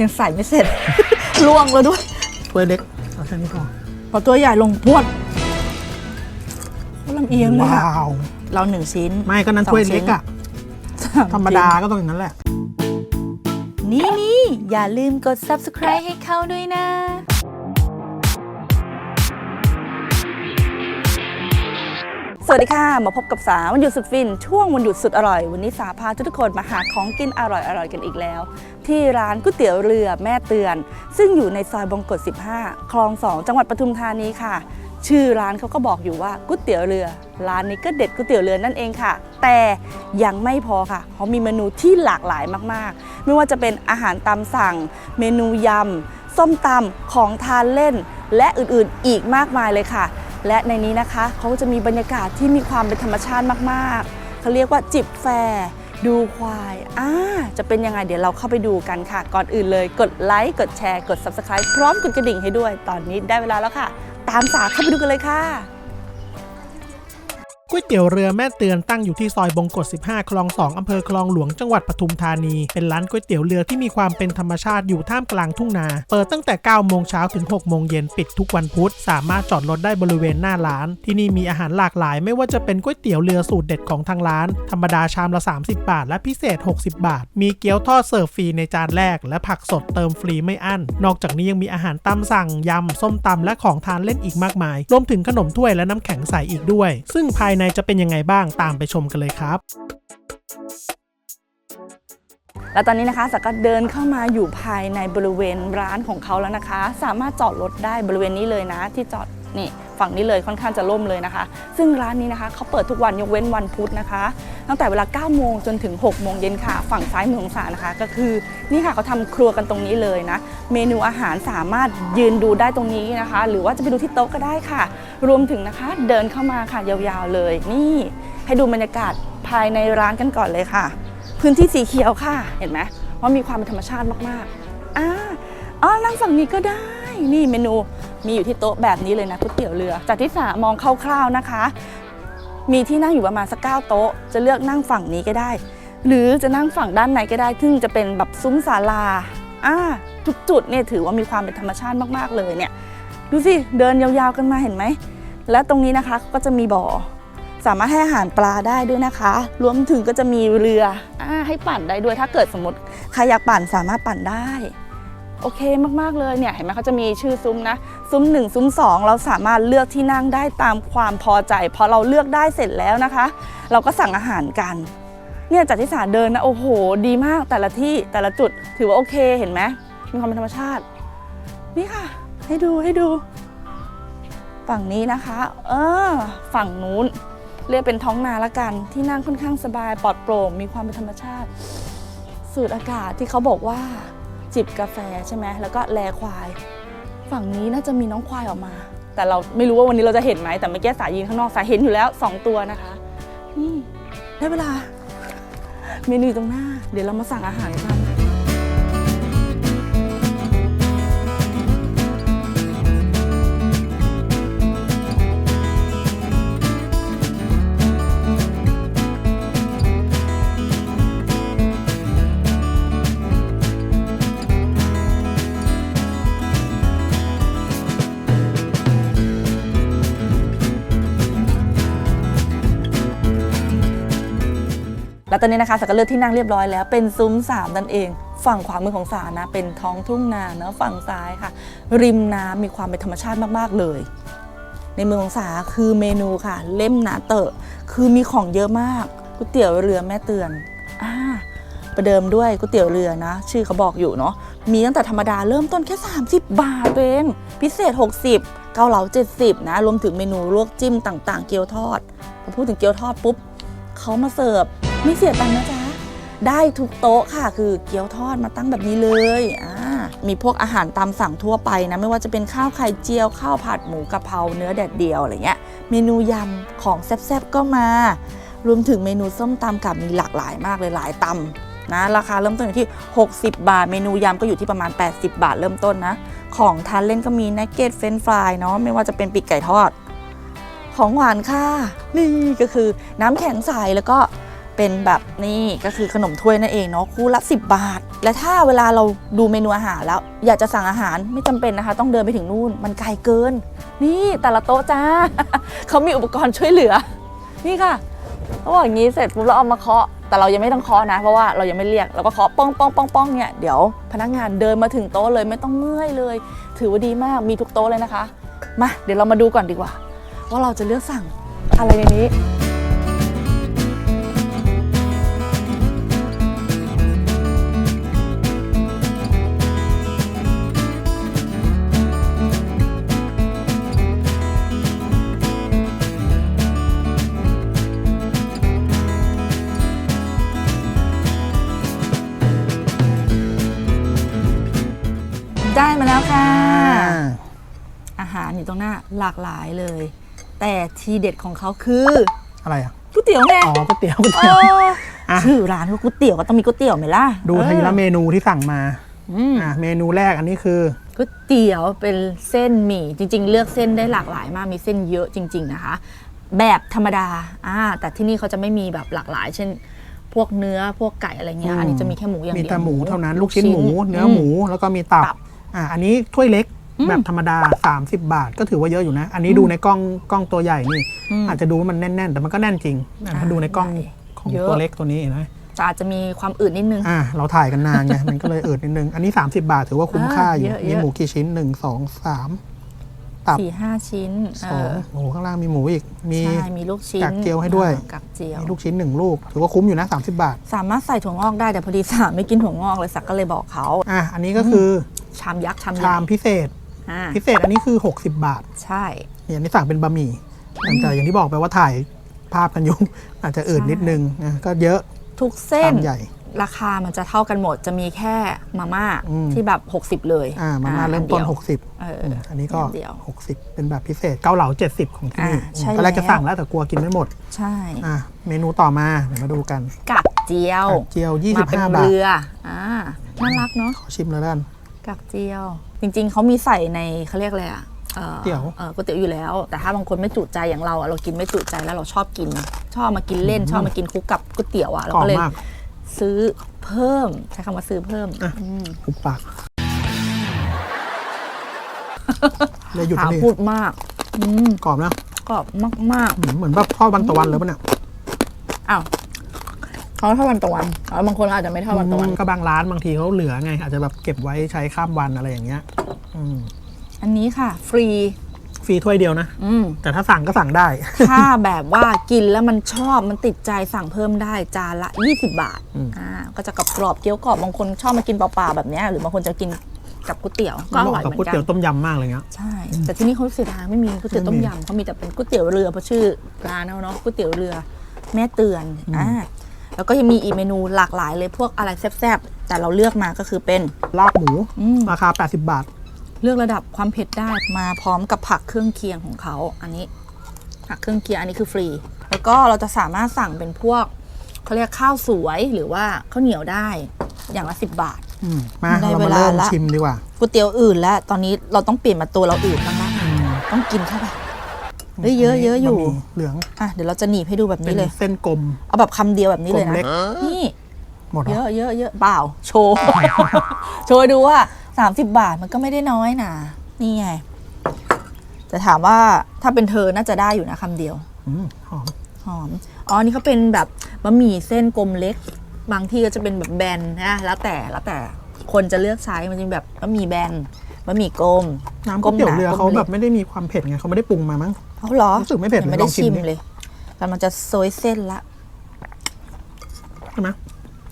ยังใส่ไม่เสร็จ ล่วงแล้วด้วยถ้วยเล็กเอาแค่นี้พอพอตัวใหญ่ลงพวดก็ลำเอียงเลยว้าอะวเราหนึ่งชิ้นไม่ก็นั้นสองถ้วยชิ้นเล็กอะสชิ้นธรรมดาก็ต้องอย่างนั้นแหละ นี่นี่อย่าลืมกด subscribe ให้เขาด้วยนะ สวัสดีค่ะ มาพบกับสาวันหยุดสุดฟิน ช่วงวันหยุดสุดอร่อย วันนี้สาพาทุกคนมาหาของกินอร่อยๆกันอีกแล้ว ที่ร้านก๋วยเตี๋ยวเรือแม่เตือน ซึ่งอยู่ในซอยบงกฎ 15 คลอง 2 จังหวัดปทุมธานีค่ะ ชื่อร้านเขาก็บอกอยู่ว่าก๋วยเตี๋ยวเรือ ร้านนี้ก็เด็ดก๋วยเตี๋ยวเรือนั่นเองค่ะ แต่ยังไม่พอค่ะเขามีเมนูที่หลากหลายมากๆ ไม่ว่าจะเป็นอาหารตามสั่ง เมนูยำส้มตำของทานเล่น และอื่นๆ อีกมากมายเลยค่ะ และในนี้นะคะเขาก็จะมีบรรยากาศที่มีความเป็นธรรมชาติมากๆเขาเรียกว่าจิบแฟร์ดูควายอ่าจะเป็นยังไงเดี๋ยวเราเข้าไปดูกันค่ะ ก่อนอื่นเลยกดไลค์กดแชร์กด Subscribe พร้อมกดกระดิ่งให้ด้วย ตอนนี้ได้เวลาแล้วค่ะ ตามสาเข้าไปดูกันเลยค่ะ ก๋วยเตี๋ยวเรือแม่เตือนตั้งอยู่ที่ซอยบงกฎ 15 คลอง 2 อำเภอคลองหลวง จังหวัดปทุมธานี เป็นร้านก๋วยเตี๋ยวเรือที่มีความเป็นธรรมชาติอยู่ท่ามกลางทุ่งนา เปิดตั้งแต่ 9 โมงเช้าถึง 6 โมงเย็น ปิดทุกวันพุธ สามารถจอดรถได้บริเวณหน้าร้าน ที่นี่มีอาหารหลากหลาย ไม่ว่าจะเป็นก๋วยเตี๋ยวเรือสูตรเด็ดของทางร้าน ธรรมดาชามละ 30 บาท และพิเศษ 60 บาท มีเกี๊ยวทอดเสิร์ฟฟรีในจานแรก และผักสดเติมฟรีไม่อั้น นอกจากนี้ยังมีอาหารตามสั่ง ยำ ส้มตำและของทานเล่นอีกมากมาย รวมถึงขนมถ้วยและน้ำแข็งใสอีกด้วย ซึ่งภายในจะเป็นยังไงบ้างตามไปชมกันเลยครับ และตอนนี้นะคะสักก็เดินเข้ามาอยู่ภายในบริเวณร้านของเขาแล้วนะคะ สามารถจอดรถได้บริเวณนี้เลยนะที่จอด นี่ฝั่งนี้เลยค่อนข้างจะล่มเลยนะคะ ซึ่งร้านนี้นะคะเขาเปิดทุกวันยกเว้นวันพุธนะคะ ตั้งแต่เวลา 9 โมงจนถึง 6 โมงเย็นค่ะ ฝั่งซ้ายมือของสานะคะ ก็คือนี่ค่ะเขาทำครัวกันตรงนี้เลยนะ เมนูอาหารสามารถยืนดูได้ตรงนี้นะคะ หรือว่าจะไปดูที่โต๊ะก็ได้ค่ะ รวมถึงนะคะเดินเข้ามาค่ะยาวๆเลย นี่ให้ดูบรรยากาศภายในร้านกันก่อนเลยค่ะ พื้นที่สีเขียวค่ะ เห็นไหมว่ามีความเป็นธรรมชาติมากๆอ่าอ๋อนั่งฝั่งนี้ก็ได้ นี่เมนูมีอยู่ที่โต๊ะแบบนี้เลยนะก๋วยเตี๋ยวเรือ จากที่สามองคร่าวๆนะคะ มีที่นั่งอยู่ประมาณสักเก้าโต๊ะ จะเลือกนั่งฝั่งนี้ก็ได้ หรือจะนั่งฝั่งด้านในก็ได้ ซึ่งจะเป็นแบบซุ้มศาลาอ่าทุกจุดเนี่ยถือว่ามีความเป็นธรรมชาติมากๆเลยเนี่ย ดูสิเดินยาวๆกันมาเห็นไหม และตรงนี้นะคะก็จะมีบ่อ สามารถให้อาหารปลาได้ด้วยนะคะ รวมถึงก็จะมีเรืออาให้ปั่นได้ด้วยถ้าเกิดสมมติใครอยากปั่นสามารถปั่นได้ โอเคมากๆเลยเนี่ยเห็นไหมเขาจะมีชื่อซุ้มนะ ซุ้ม 1 ซุ้ม 2 เราสามารถเลือกที่นั่งได้ตามความพอใจ พอเราเลือกได้เสร็จแล้วนะคะ เราก็สั่งอาหารกันเนี่ยจากที่สาเดินนะโอ้โห ดีมากแต่ละที่แต่ละจุดถือว่าโอเคเห็นไหมมีความเป็นธรรมชาติ นี่ค่ะ ให้ดูให้ดู ฝั่งนี้นะคะ เออ ฝั่งนู้น เรียกเป็นท้องนาละกัน ที่นั่งค่อนข้างสบายปลอดโปร่งมีความเป็นธรรมชาติ สูดอากาศที่เขาบอกว่า จิบกาแฟใช่ไหมแล้วก็แลควาย ฝั่งนี้น่าจะมีน้องควายออกมา แต่เราไม่รู้ว่าวันนี้เราจะเห็นไหมแต่เมื่อกี้สายยืนข้างนอกสายเห็นอยู่แล้ว 2 ตัวนะคะนี่ได้เวลา เมนูตรงหน้า เดี๋ยวเรามาสั่งอาหารกัน แล้วตอนนี้นะคะสักก็เลือกที่นั่งเรียบร้อยแล้วเป็นซุ้มสามนั่นเอง ฝั่งขวามือของสานะ เป็นท้องทุ่งนาเนาะฝั่งซ้ายค่ะ ริมน้ำมีความเป็นธรรมชาติมากๆเลย ในเมืองของสาคือเมนูค่ะ เล่มหนาเตอะคือมีของเยอะมากก๋วยเตี๋ยวเรือแม่เตือนอ่าประเดิมด้วยก๋วยเตี๋ยวเรือนะ ชื่อเขาบอกอยู่เนาะมีตั้งแต่ธรรมดาเริ่มต้นแค่ 30 บาทเองพิเศษ 60 เกาเหลา 70 นะ รวมถึงเมนูลวกจิ้มต่าง ๆ เกี๊ยวทอดพอพูดถึงเกี๊ยวทอดปุ๊บเขามาเสิร์ฟ ไม่เสียตังค์นะจ๊ะ ได้ทุกโต๊ะค่ะ คือเกี๊ยวทอดมาตั้งแบบนี้เลยอ่ามีพวกอาหารตามสั่งทั่วไปนะ ไม่ว่าจะเป็นข้าวไข่เจียว ข้าวผัดหมูกะเพราเนื้อแดดเดียวอะไรเงี้ย เมนูยำของแซ่บๆก็มา รวมถึงเมนูส้มตำกับมีหลากหลายมากเลยหลายตำนะราคาเริ่มต้นอยู่ที่ 60 บาท เมนูยำก็อยู่ที่ประมาณ 80 บาทเริ่มต้นนะ ของทานเล่นก็มีนักเก็ตเฟรนฟรายเนาะไม่ว่าจะเป็นปีกไก่ทอดของหวานค่ะ นี่ก็คือน้ำแข็งใสแล้วก็ เป็นแบบนี่ก็คือขนมถ้วยนั่นเองเนาะคู่ละ 10 บาท และถ้าเวลาเราดูเมนูอาหารแล้ว อยากจะสั่งอาหารไม่จำเป็นนะคะ ต้องเดินไปถึงนู่นมันไกลเกิน นี่แต่ละโต๊ะจ้าเขามีอุปกรณ์ช่วยเหลือ นี่ค่ะเขาบอกอย่างนี้เสร็จปุ๊บเราเอามาเคาะ แต่เรายังไม่ต้องเคาะนะ เพราะว่าเรายังไม่เรียกเราก็เคาะป้องป้องป้องป้องเนี่ยเดี๋ยวพนักงานเดินมาถึงโต๊ะเลยไม่ต้องเมื่อยเลย ถือว่าดีมากมีทุกโต๊ะเลยนะคะมาเดี๋ยวเรามาดูก่อนดีกว่า ว่าเราจะเลือกสั่งอะไรในนี้ หน้าหลากหลายเลย แต่ทีเด็ดของเขาคืออะไรอะก๋วยเตี๋ยวไงอ๋อก๋วยเตี๋ยวก๋วยเอเตี๋ยวออะชื่อร้านว่าก๋วยเตี๋ยวก็ต้องมีก๋วยเตี๋ยวไหมล่ะดูทีละเออเมนูที่สั่งมาอืม อะเมนูแรกอันนี้คือ ก๋วยเตี๋ยวเป็นเส้นหมี่จริง ๆ เลือกเส้นได้หลากหลายมากมีเส้นเยอะจริง ๆนะคะ แบบธรรมดาอ่าแต่ที่นี่เขาจะไม่มีแบบหลากหลาย เช่น พวกเนื้อพวกไก่อะไรเงี้ยอืม อันนี้จะมีแค่หมูอย่างมีเดียว แต่หมูเท่านั้นลูกชิ้นหมู เนื้อหมูแล้วก็มีตับตับ อะอันนี้ถ้วยเล็กอืม แบบธรรมดา 30 บาท ก็ถือว่าเยอะอยู่นะ อันนี้ดูในกล้องกล้องตัวใหญ่นี่อืมอาจจะดูว่ามันแน่น ๆ แต่มันก็แน่นจริงอะถ้าดูในกล้องใหญ่ของเยอะตัวเล็กตัวนี้เห็นไหมแต่อาจจะมีความอื่นนิดนึง อะเราถ่ายกันนานไง มันก็เลยอืดนิดนึง อันนี้ 30 บาทถือว่าคุ้มค่าอยู่อ่าเยอะมีเยอะหมูกี่ชิ้นหนึ่งสองสามตับสี่ห้าชิ้นสองเโอ้โหข้างล่างมีหมูอีก มีใช่มีลูกชิ้นกากเจียวให้ด้วยอ่ากักเจียวมีลูกชิ้นหนึ่งลูก ถือว่าคุ้มอยู่นะ 30 บาท สามารถใส่ถั่วงอกได้แต่พอดีสามไม่กินถั่วงอกเลยสักก็เลยบอกเขา อะ อันนี้ก็คือ ชามยักษ์ชามใหชาญ่มพิเศษ อ่าพิเศษอันนี้คือ 60 บาทใช่เนี่ยอันนี้สั่งเป็นบะหมี่แต่อย่างที่บอกไปว่าถ่ายภาพกันอยู่ อาจจะอื่นนิดนึงนะก็เยอะทุกเส้น ชามใหญ่ ราคามันจะเท่ากันหมดจะมีแค่มาม่าอืม ที่แบบ 60 เลยอ่ามาม่าเริ่มต้น อัดียว 60เอออืมอันนี้ก็เดียว60 เป็นแบบพิเศษเกาเหลา 70 ของที่นี่อ่าใช่ตอนแรกจะแล้วสั่งแล้วแต่กลัวกินไม่หมดใช่อะเมนูต่อมาเดี๋ยวมาดูกันกักเจียวเจียว มาเป็น25บาทเรืออ่าน่ารักเนาะขอชิมแล้วกันกักเจียว จริง ๆเขามีใส่ในเขาเรียกอะไรอะอ่อเตี๋ยว เออก๋วยเตี๋ยวอยู่แล้ว แต่ถ้าบางคนไม่จุใจอย่างเราอะเรากินไม่จุใจแล้วเราชอบกิน ชอบมากินเล่น ชอบมากินคู่กับก๋วยเตี๋ยวอะเรากรอบก็เลยมากซื้อเพิ่มใช้คำว่าซื้อเพิ่มอะ อืมหุบปากเลยหยุดหานี่พูดมากอืมกรอบนะกรอบมากเหมือนเหมือนแบบทอดบางตะวันเลยปะเนี่ย ๆอ้าว เขาทอดวันตะวันอ๋อบางคนอาจจะไม่ทอดวันตะวัน ก็บางร้านบางทีเขาเหลือไง อาจจะแบบเก็บไว้ใช้ข้ามวันอะไรอย่างเงี้ยอืมอันนี้ค่ะ ฟรี ฟรีถ้วยเดียวนะ อืม แต่ถ้าสั่งก็สั่งได้ ถ้าแบบว่ากินแล้วมันชอบมันติดใจสั่งเพิ่มได้จานละ 20 บาท อืม อ่า ก็จะกรอบกรอบๆเกี๊ยวกรอบ บางคนชอบมากินเปล่าๆแบบเนี้ยหรือบางคนจะกินกับก๋วยเตี๋ยว ก็อเหร่อมาะยกับเหมืก๋วยอนกัเตี๋ยวนต้มยำมากเลยเงี้ย ใช่ แต่ที่นี่เขาเสียดายไม่มีก๋วยเตี๋ยวต้มไม่มียำเขามีแต่เป็นก๋วยเตี๋ยวเรือเพราะชื่อร้านเอาเนาะก๋วยเตี๋ยวเรือ แม่เตือนอ่า แล้วก็ยังมีอีกเมนูหลากหลายเลยพวกอะไรแซ่บๆ แต่เราเลือกมาก็คือเป็น ลาบหมูอืม ราคา 80 บาท เลือกระดับความเผ็ดได้มาพร้อมกับผักเครื่องเคียงของเขา อันนี้ผักเครื่องเคียงอันนี้คือฟรี แล้วก็เราจะสามารถสั่งเป็นพวกเขาเรียกข้าวสวยหรือว่าข้าวเหนียวได้อย่างละสิบบาท อืมมาได้เราเวมาลาเริ่มละ ชิมดีกว่าก๋วยเตี๋ยวอื่นแล้ว ตอนนี้เราต้องเปลี่ยนมาตัวเราอื่นบ้างละอืมต้องกินเข้าไป เฮ้ยเยอะเยอะอยู่ บหมี่เหลืองอะเดี๋ยวเราจะหนีบให้ดูแบบเป็นี้นเลย เส้นกลม เอาแบบคำเดียวแบบนี้เลยกลมนะ เล็ก นี่ หมดเหรเยออะเยอะเยอะเปล่า โชว์ โชว์ให้ดูว่า 30 บาทมันก็ไม่ได้น้อยนะนี่ไง จะถามว่าถ้าเป็นเธอน่าจะได้อยู่นะคำเดียว อืมหอมหอม อ๋อ นี่เขาเป็นแบบบะหมี่เส้นกลมเล็ก บางที่ก็จะเป็นแบบแบนนะ แล้วแต่แล้วแต่คนจะเลือกใช้ มันจะมีแบบบะหมี่แบนบะหมี่กลมน้ำก๋วยเตี๋ยวเรือเขากลมหนแบบไม่ได้มีความเผ็ดไงเขาไม่ได้ปรุงมามั้ง เขาเหรอรู้สึกไม่เผ็ดยังไม่เลยลได้องชิชิมมดิ เลยแต่มันจะโซยเส้นละ ใช่ไหม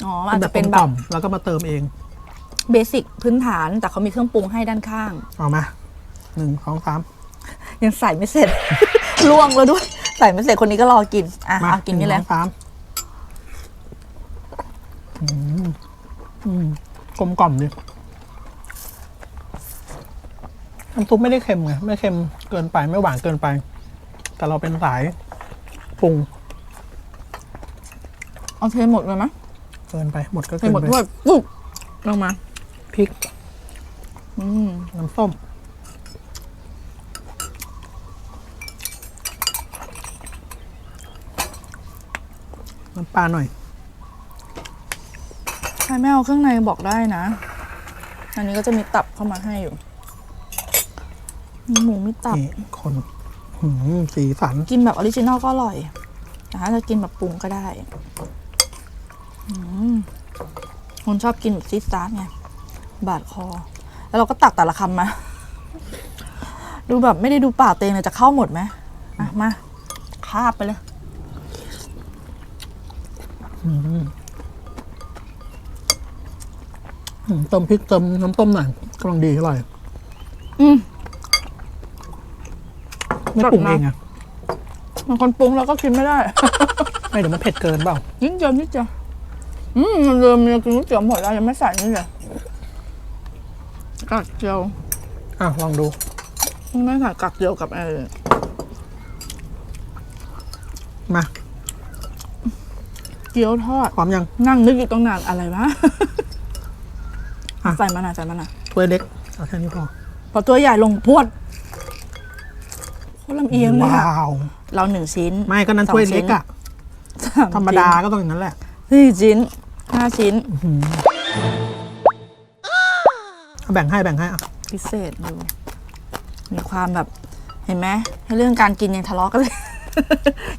อ๋ออาจแบจะบเป็นกแบล่บอมๆแล้วก็มาเติมเองเบสิกพื้นฐาน แต่เขามีเครื่องปรุงให้ด้านข้าง เอามาหนึ่งสองสาม ยังใส่ไม่เสร็จ ล่วงแล้วด้วย ใส่ไม่เสร็จคนนี้ก็รอกิน อะมาเอากินนี่หแหนึ่ละงสองสามอืมอืมกลมกล่อมดิน้ำซุปไม่ได้เค็มไง ไม่เค็มเกินไปไม่หวานเกินไป แต่เราเป็นสายปรุงเอาเทหมดเลยไหมเกินไปหมดก็เทเกินหมดไปด้วยปุ๊บลงมา พริกอืมน้ำส้ม น้ำปลาหน่อย ใครไม่เอาเครื่องในบอกได้นะ อันนี้ก็จะมีตับเข้ามาให้อยู่ มีหมูมีตับ นี่คนหืม สีสัน กินแบบออริจินอลก็อร่อยแต่ถ้าจะกินแบบปรุงก็ได้อืมคนชอบกินแบบซีดซาร์ไงบาดคอ แล้วเราก็ตักแต่ละคำมา ดูแบบไม่ได้ดูปากเตวเองเลยจะเข้าหมดไหมอะมาคาบไปเลยอืมอืมต้มพริกเติมน้ำต้มหน่อยกำลังดีอร่อย อืม ไม่สดปรุงนะเองอะบางคนปรุงแล้วก็กินไม่ได้ ไม่เดี๋ยวมันเผ็ดเกินเปล่านิดเดียวนิดเดียวอืมมันเริ่มยังกินก๋วยเตี๋ยวหมดแล้วยังไม่ใส่นี่เลยกากเจียวอะลองดู ไม่ใส่กากเจียวกับเออมาเกี๊ยวทอดพร้อมยัง นั่งนึกอยู่ตั้งนานอะไรวะอะใส่มาหน่อยใส่มาหน่อยถ้วยเล็กเอาแค่นี้พอพอตัวใหญ่ลงพวดโคตรลำเอียงเลยว้าอะวเราหนึ่งชิ้นไม่ก็นั้นสองถ้วยชิ้นเล็กอะสามธรรมดาก็ต้องอย่างนั้นแหละชิ้นสี่ชิ้นห้าชิ้นเอาแบ่งให้แบ่งให้อะพิเศษดู มีความแบบเห็นไหมให้เรื่องการกินยังทะเลาะกันเลย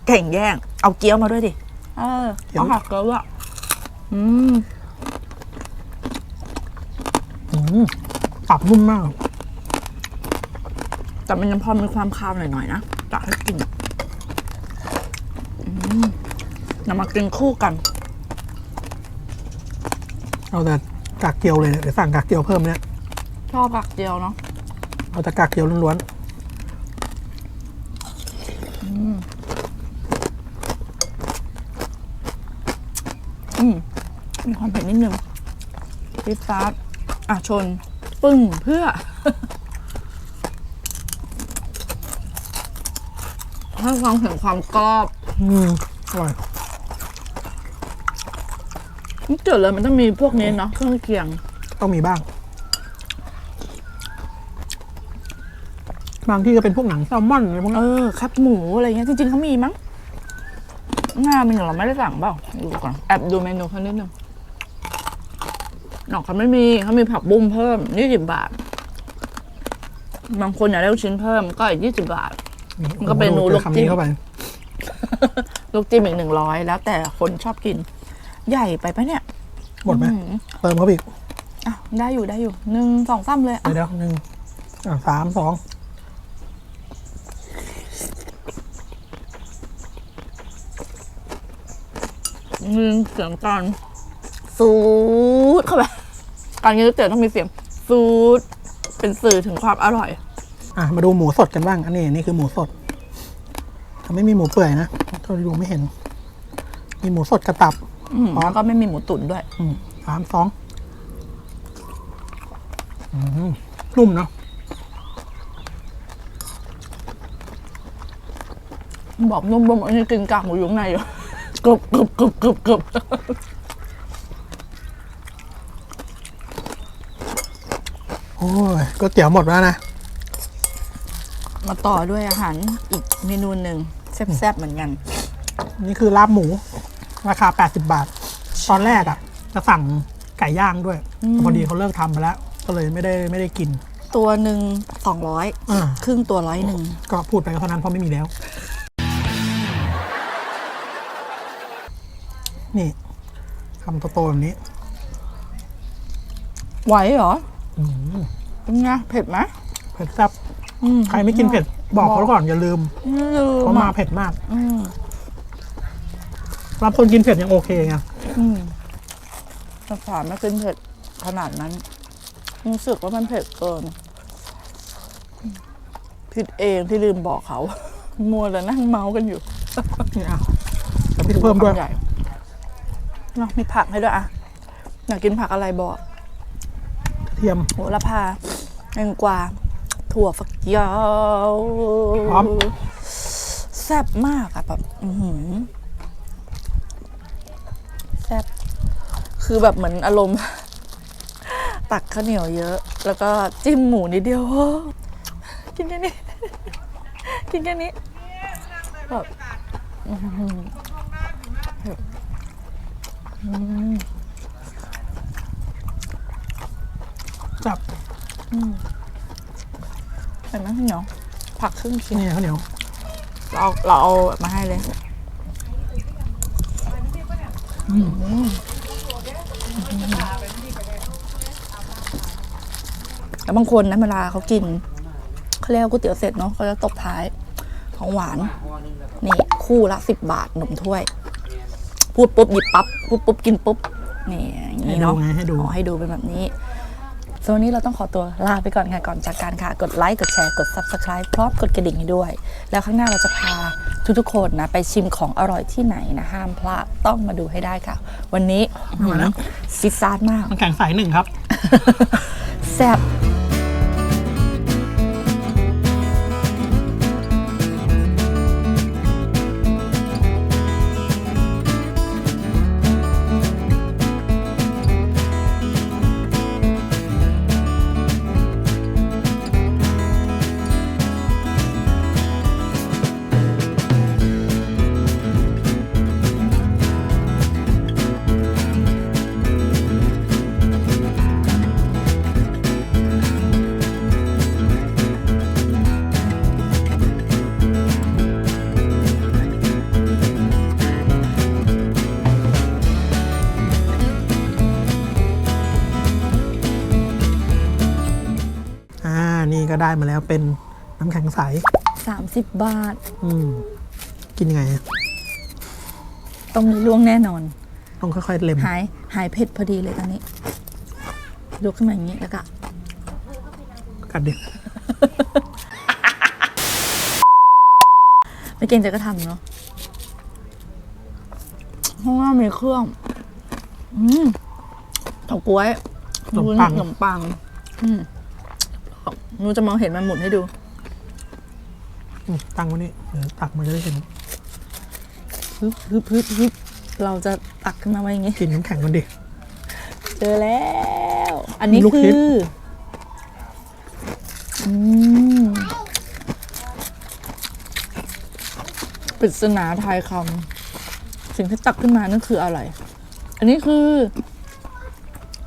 เก่งแย่ง เอาเกี๊ยวมาด้วยดิ เออเอาหักเกลืออะอืมอืมตับนุ่มมาก แต่มันยังพอมีความคาวหน่อยๆนะจะให้กินอืมนำมากินคู่กัน เอาแต่กากเกียวเลยเนี่ยเดี๋ยวสั่งกากเกียวเพิ่มเนี่ยชอบผักเจียวเนาะเอาแต่กากเกียวล้วนอืมมีความเผ็ดนิดนึงพิซซ่าอะชน ปึ้งเพื่อ ให้ความถึงความกรอบๆอืมอร่อยนี่เกิดเลยมันต้องมีพวกนี้เนาะเครื่องเคียง ต้องมีบ้าง บางที่ก็เป็นพวกหนังแซลมอนอะไรพวกเอนั้นอแคบหมูอะไรเงี้ยจริงๆเขามีมั้งหน้ามันเราไม่ได้สั่งเปล่าดูก่อนแอบดูเมนูเขานิดนึงหนอกเขาไม่มีเขามีผักบุ้งเพิ่มยี่สิบบาท บางคนอยากได้ลูกชิ้นเพิ่มก็อีกยี่สิบบาท มันก็เป็นนูโอ้โหลวกจอคำจิ้นี้ม เข้าไป ลูกจิ้มอีกหนึ่งร้อยแล้วแต่คนชอบกิน ใหญ่ไปปะเนี่ยหมดไหมอืมเติมเข้าไปอีกอะได้อยู่ได้อยู่หนึ่งสองสามเลยอะเดี๋ยวๆหนึ่งอะสามสองหนึ่งเสียงการสูดเข้าไปการกินก๋วยเตี๋ยวต้องมีเสียงสูดเป็นสื่อถึงความอร่อย อะมาดูหมูสดกันบ้าง อันนี้นี่คือหมูสดแต่ไม่มีหมูเปื่อยนะเท่าที่ดูไม่เห็น มีหมูสดกระตับ อืมแล้วก็ไม่มีหมูตุ๋นด้วย อืมสามสองอืมนุ่มเนาะบอกนุ่มๆอันนี้กินกากหมูอยู่ข้างในอยู่กรุบกรุบกรุบกรุบกรุบโอ้ยก๋วยเตี๋ยวหมดแล้วนะ มาต่อด้วยอาหารอีกเมนูหนึ่งแซ่บๆเหมือนกัน นี่คือลาบหมู ราคา 80 บาท ตอนแรกอะ่ะ จะสั่งไก่ย่างด้วยพอดีเขาเลิกทำไปแล้ว ก็เลยไม่ได้ไม่ได้กิน ตัวหนึ่งสองร้อยอ่า ครึ่งตัวร้อยหนึ่งก็พูดไปก็เท่านั้นเพราะไม่มีแล้ว นี่คำโตๆแบบนี้ไหวเหรออืมเป็นไงเผ็ดไหมเผ็ดแซ่บ อืมใครไม่กินเผ็ดบอกเขาก่อนอย่าลืมไม่ลืมเพราะมาอะเผ็ดมากอืมสำหรับคนกินเผ็ดยังโอเคไงอืมแต่ฝาไม่กินเผ็ดขนาดนั้น รู้สึกว่ามันเผ็ดเกิน ผิดเองที่ลืมบอกเขา มัวแต่นั่งเมาส์กันอยู่นี่อะแต่พริกเพิ่มด้วย คำใหญ่เนาะมีผักให้ด้วยอะอยากกินผักอะไรบอกกระเทียม โหระพาแตงกวา ถั่วฝักยาวแซ่บมากอะแบบแซ่บคือแบบเหมือนอารมณ์ ตักข้าวเหนียวเยอะ แล้วก็จิ้มหมูนิดเดียวกินแค่นี้ กินแค่นี้แบบจับอืม เห็นไหมพี่เหนียวผักครึ่งชิ้นนี่ข้าวเหนียวเราเอาเราเอามาให้เลยแล้วบางคนนะเวลาเขากินเขาเรียกว่าก๋วยเตี๋ยวเสร็จเนาะเขาจะตบท้ายของหวาน นี่คู่ละสิบบาทหนมถ้วย พูดปุ๊บหยิบปั๊บปุ๊บปุ๊บกินปุ๊บนี่อย่างให้นี้ดูเนาะไงให้ดูอ๋อให้ดูเป็นแบบนี้ ส่วนวันนี้เราต้องขอตัวลาไปก่อนค่ะก่อนจากการค่ะ กดไลค์กดแชร์กด Subscribe พร้อมกดกระดิ่งให้ด้วย แล้วข้างหน้าเราจะพาทุกๆคนนะไปชิมของอร่อยที่ไหนนะห้ามพลาดต้องมาดูให้ได้ค่ะ วันนี้ไม่ไหวแล้วซิดซาดมากน้ำแข็งใสหนึ่งครับ แซ่บ ก็ได้มาแล้วเป็นน้ำแข็งใส 30 บาท อืม กินยังไงอะต้องมีล่วงแน่นอน ต้องค่อยๆเล็ม หายหายเผ็ดพอดีเลยตอนนี้ยกขึ้นมาอย่างนี้แล้วก็ กัดเด็กไม่เกรงใจก็ทำเนาะเพราะว่ามีเครื่อง อืมเถาก๊วยขนมปังขนมปัง อืมห นูจะมองเห็นมันหมุนให้ดูอืมตั้งไว้นี่เดี๋ยวตักมาจะได้เห็นฮึบฮึบฮึบฮึบเราจะตักขึ้นมาไว้อย่างงี้ กินน้ำแข็งกันดิ เจอแล้ว อันนี้ลูกคืคิดออืมปริศนาทายคำสิ่งที่ตักขึ้นมานั่นคืออะไร อันนี้คือ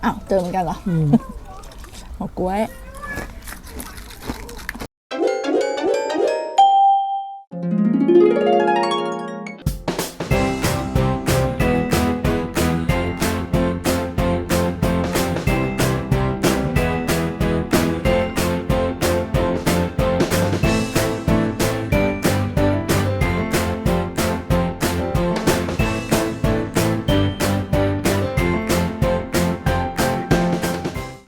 อ้าวเจอเหมือนกันเหรออืมหัวกล้วยอ